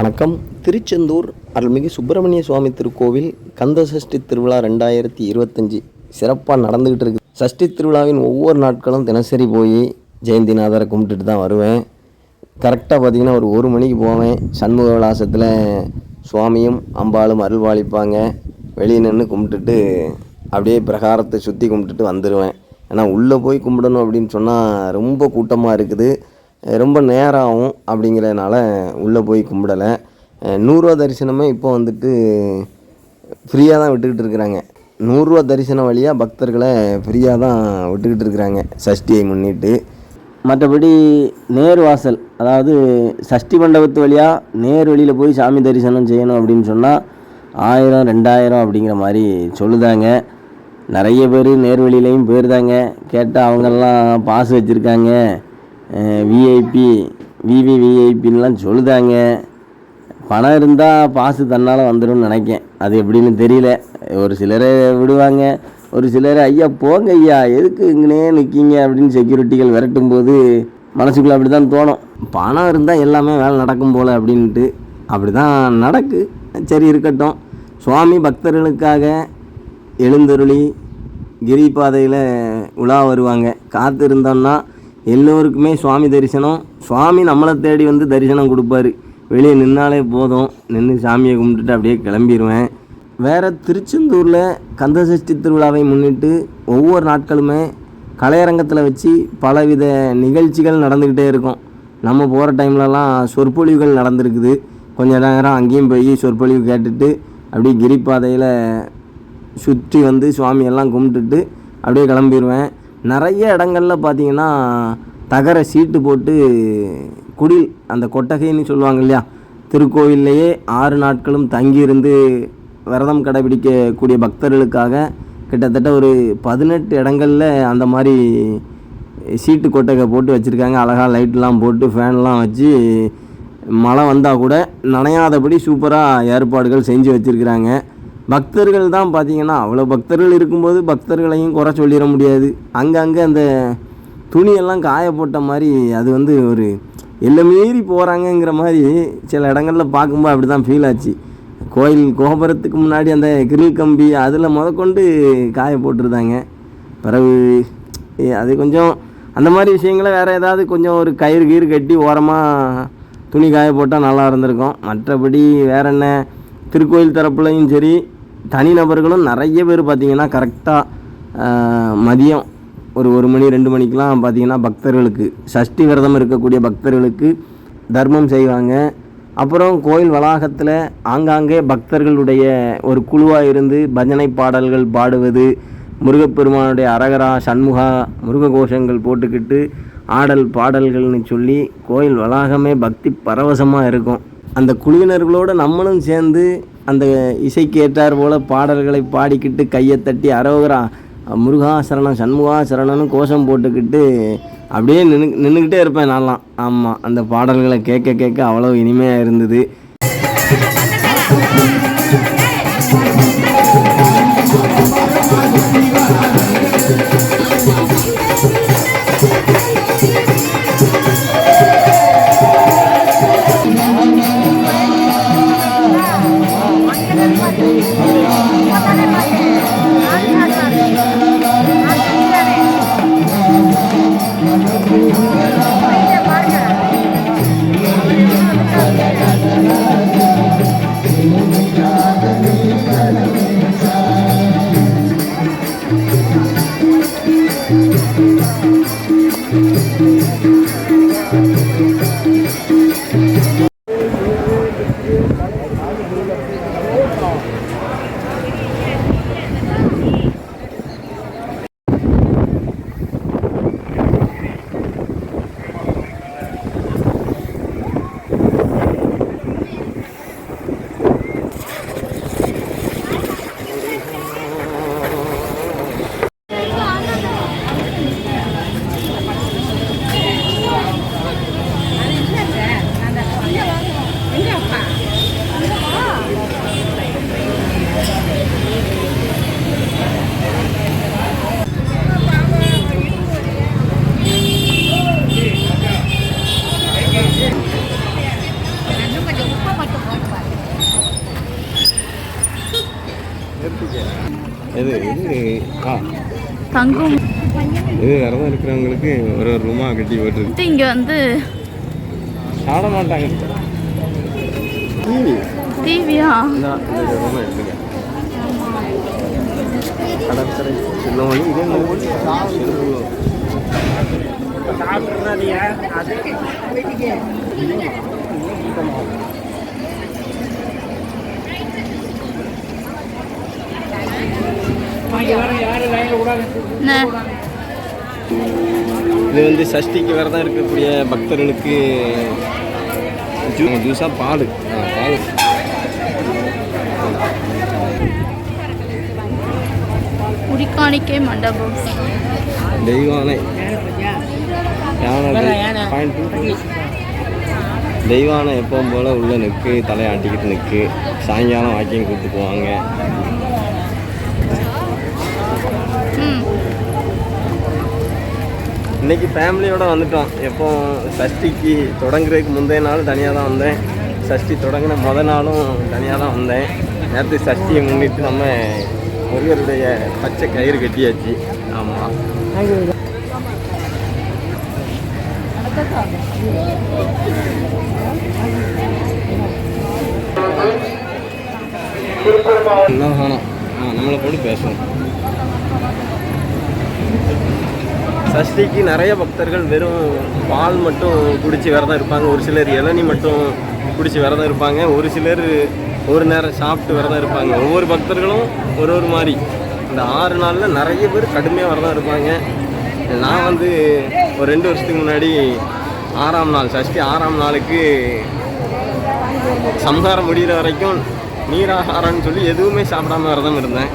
வணக்கம். திருச்செந்தூர் அருள்மிகு சுப்பிரமணிய சுவாமி திருக்கோவில் கந்த சஷ்டி திருவிழா ரெண்டாயிரத்தி இருபத்தஞ்சி சிறப்பாக நடந்துக்கிட்டு இருக்குது சஷ்டி திருவிழாவின் ஒவ்வொரு நாட்களும் தினசரி போய் ஜெயந்திநாதரை கும்பிட்டுட்டு தான் வருவேன். கரெக்டாக பார்த்தீங்கன்னா ஒரு ஒரு மணிக்கு போவேன். சண்முக விலாசத்தில் சுவாமியும் அம்பாளும் அருள்வாளிப்பாங்க வெளியே நின்று கும்பிட்டுட்டு அப்படியே பிரகாரத்தை சுற்றி கும்பிட்டுட்டு வந்துடுவேன் ஏன்னா உள்ளே போய் கும்பிடணும் அப்படின்னு சொன்னால் ரொம்ப கூட்டமாக இருக்குது. ரொம்ப நேரம் ஆகும் அப்படிங்கிறதுனால உள்ளே போய் கும்பிடலை. நூறுரூவா தரிசனமே இப்போ வந்துட்டு ஃப்ரீயாக தான் விட்டுக்கிட்டு இருக்கிறாங்க. நூறுரூவா தரிசனம் வழியாக பக்தர்களை ஃப்ரீயாக தான் விட்டுக்கிட்டு இருக்கிறாங்க சஷ்டியை முன்னிட்டு. மற்றபடி நேர் வாசல் அதாவது சஷ்டி மண்டபத்து வழியாக நேர் வழியில் போய் சாமி தரிசனம் செய்யணும் அப்படின்னு சொன்னால் ஆயிரம் ரெண்டாயிரம் அப்படிங்கிற மாதிரி சொல்லுதாங்க. நிறைய பேர் நேர்வழியிலையும் போயிருந்தாங்க. கேட்டால் அவங்கெல்லாம் பாஸ் வச்சுருக்காங்க. விஐபி விவிவிஐபின்லாம் சொல்லுதாங்க. பணம் இருந்தால் பாசு தன்னால் வந்துடும்னு நினைக்கேன். அது எப்படின்னு தெரியல. ஒரு சிலரை விடுவாங்க. ஒரு சிலர் ஐயா போங்க ஐயா. எதுக்கு இங்கனே நிற்கீங்க அப்படின்னு செக்யூரிட்டிகள் விரட்டும் போது மனசுக்குள்ளே அப்படி தான் தோணும். பணம் இருந்தால் எல்லாமே வேலை நடக்கும் போல் அப்படின்ட்டு. அப்படி தான் நடக்கு. சரி இருக்கட்டும். சுவாமி பக்தர்களுக்காக எழுந்தருளி கிரி பாதையில் உலா வருவாங்க. காத்து இருந்தோன்னா எல்லோருக்குமே சுவாமி தரிசனம். சுவாமி நம்மளை தேடி வந்து தரிசனம் கொடுப்பாரு. வெளியே நின்னாலே போதும். நின்று சாமியை கும்பிட்டுட்டு அப்படியே கிளம்பிடுவேன் வேறு திருச்செந்தூரில் கந்தசஷ்டி திருவிழாவை முன்னிட்டு ஒவ்வொரு நாட்களுமே கலையரங்கத்தில் வச்சு பலவித நிகழ்ச்சிகள் நடந்துக்கிட்டே இருக்கும். நம்ம போகிற டைம்லலாம் சொற்பொழிவுகள் நடந்திருக்குது. கொஞ்ச நேரம் அங்கேயும் போய் சொற்பொழிவு கேட்டுட்டு அப்படியே கிரிப்பாதையில் சுற்றி வந்து சுவாமியெல்லாம் கும்பிட்டுட்டு அப்படியே கிளம்பிடுவேன் நிறைய இடங்கள்ல பார்த்தீங்கன்னா தகர சீட்டு போட்டு குடில் அந்த கொட்டகைன்னு சொல்லுவாங்க இல்லையா? திருக்கோயில்லையே ஆறு நாட்களும் தங்கியிருந்து விரதம் கடைபிடிக்கக்கூடிய பக்தர்களுக்காக கிட்டத்தட்ட ஒரு பதினெட்டு இடங்களில் அந்த மாதிரி சீட்டு கொட்டகை போட்டு வச்சுருக்காங்க. அழகாக லைட்லாம் போட்டு ஃபேன்லாம் வச்சு மழை வந்தால் கூட நனையாதபடி சூப்பராக ஏற்பாடுகள் செஞ்சு வச்சுருக்குறாங்க. பக்தர்கள் தான் பார்த்தீங்கன்னா அவ்வளோ பக்தர்கள் இருக்கும்போது பக்தர்களையும் குறை சொல்லிட முடியாது. அங்கங்கே அந்த துணியெல்லாம் காய போட்ட மாதிரி அது வந்து ஒரு எல்லை மீறி போகிறாங்கங்கிற மாதிரி சில இடங்களில் பார்க்கும்போது அப்படி தான் ஃபீல் ஆச்சு. கோயில் கோபுரத்துக்கு முன்னாடி அந்த கிரில் கம்பி அதில் முதற்கொண்டு காய போட்டிருந்தாங்க. பிறகு அது கொஞ்சம் அந்த மாதிரி விஷயங்களை வேறு ஏதாவது கொஞ்சம் ஒரு கயிறு கயிறு கட்டி ஓரமாக துணி காய போட்டால் நல்லா இருந்திருக்கும். மற்றபடி வேற என்ன திருக்கோயில் தரப்புலையும் சரி தனிநபர்களும் நிறைய பேர் பார்த்திங்கன்னா கரெக்டாக மதியம் ஒரு ஒரு மணி ரெண்டு மணிக்கெலாம் பார்த்திங்கன்னா பக்தர்களுக்கு சஷ்டி விரதம் இருக்கக்கூடிய பக்தர்களுக்கு தர்மம் செய்வாங்க. அப்புறம் கோயில் வளாகத்தில் ஆங்காங்கே பக்தர்களுடைய ஒரு குழுவாக இருந்து பஜனை பாடல்கள் பாடுவது முருகப்பெருமானுடைய அரகரா சண்முகா முருக கோஷங்கள் போட்டுக்கிட்டு ஆடல் பாடல்கள்னு சொல்லி கோயில் வளாகமே பக்தி பரவசமாக இருக்கும். அந்த குழுவினர்களோடு நம்மளும் சேர்ந்து அந்த இசைக்கு ஏற்றார் போல் பாடல்களை பாடிக்கிட்டு கையை தட்டி அரோகரா முருகா சரணம் சண்முகா சரணம்னு கோஷம் போட்டுக்கிட்டு அப்படியே நின்று நின்றுக்கிட்டே இருப்பேன் நான்லாம். ஆமாம் அந்த பாடல்களை கேட்க கேட்க அவ்வளோ இனிமையாக இருந்தது. Thank you. தங்கும். இது விரதம் இருக்கிறவங்களுக்கு ஒரு ஒரு ரூமாக கட்டி போட்டுருக்கு. இங்கே வந்து சாட மாட்டாங்க. டிவி டிவியா? கடற்கரை சின்னமணி இதே மாதிரி. என்ன இது வந்து சஷ்டிக்கு விரதம் இருக்கக்கூடிய பக்தர்களுக்கு ஜூ ஜூஸாக பால். பால். குடிக்காணிக்கை மண்டபம். தெய்வானை. தெய்வானை எப்பவும் போல் உள்ள நிற்கு தலையாட்டிக்கிட்டு நிற்கு சாயங்காலம் வாக்கியம் கூப்பிட்டு போவாங்க. இன்னைக்கு ஃபேமிலியோட வந்துட்டோம். எப்போ சஷ்டிக்கு தொடங்குறதுக்கு முந்தைய நாள் தனியாக தான் வந்தேன். சஷ்டி தொடங்கின முத நாளும் தனியாக தான் வந்தேன். நேற்று சஷ்டியை முன்னிட்டு நம்ம முருகருடைய பச்சை கயிறு கட்டியாச்சு. ஆமாம் என்ன வேணாம் ஆ நம்மளை போட்டு பேசுவோம் சஷ்டிக்கு நிறைய பக்தர்கள் வெறும் பால் மட்டும் குடிச்சு விரதம் இருப்பாங்க. ஒரு சிலர் இளநி மட்டும் குடிச்சு விரதம் இருப்பாங்க. ஒரு சிலர் ஒரு நேரம் சாப்பிட்டு விரதம் இருப்பாங்க. ஒவ்வொரு பக்தர்களும் ஒரு ஒரு மாதிரி. இந்த ஆறு நாளில் நிறைய பேர் கடுமையாக விரதம் இருப்பாங்க. நான் வந்து ஒரு ரெண்டு வருஷத்துக்கு முன்னாடி ஆறாம் நாள் சஷ்டி ஆறாம் நாளுக்கு சம்சாரம் முடிகிற வரைக்கும் நீராகாரம்னு சொல்லி எதுவுமே சாப்பிடாம விரதம் இருந்தேன்.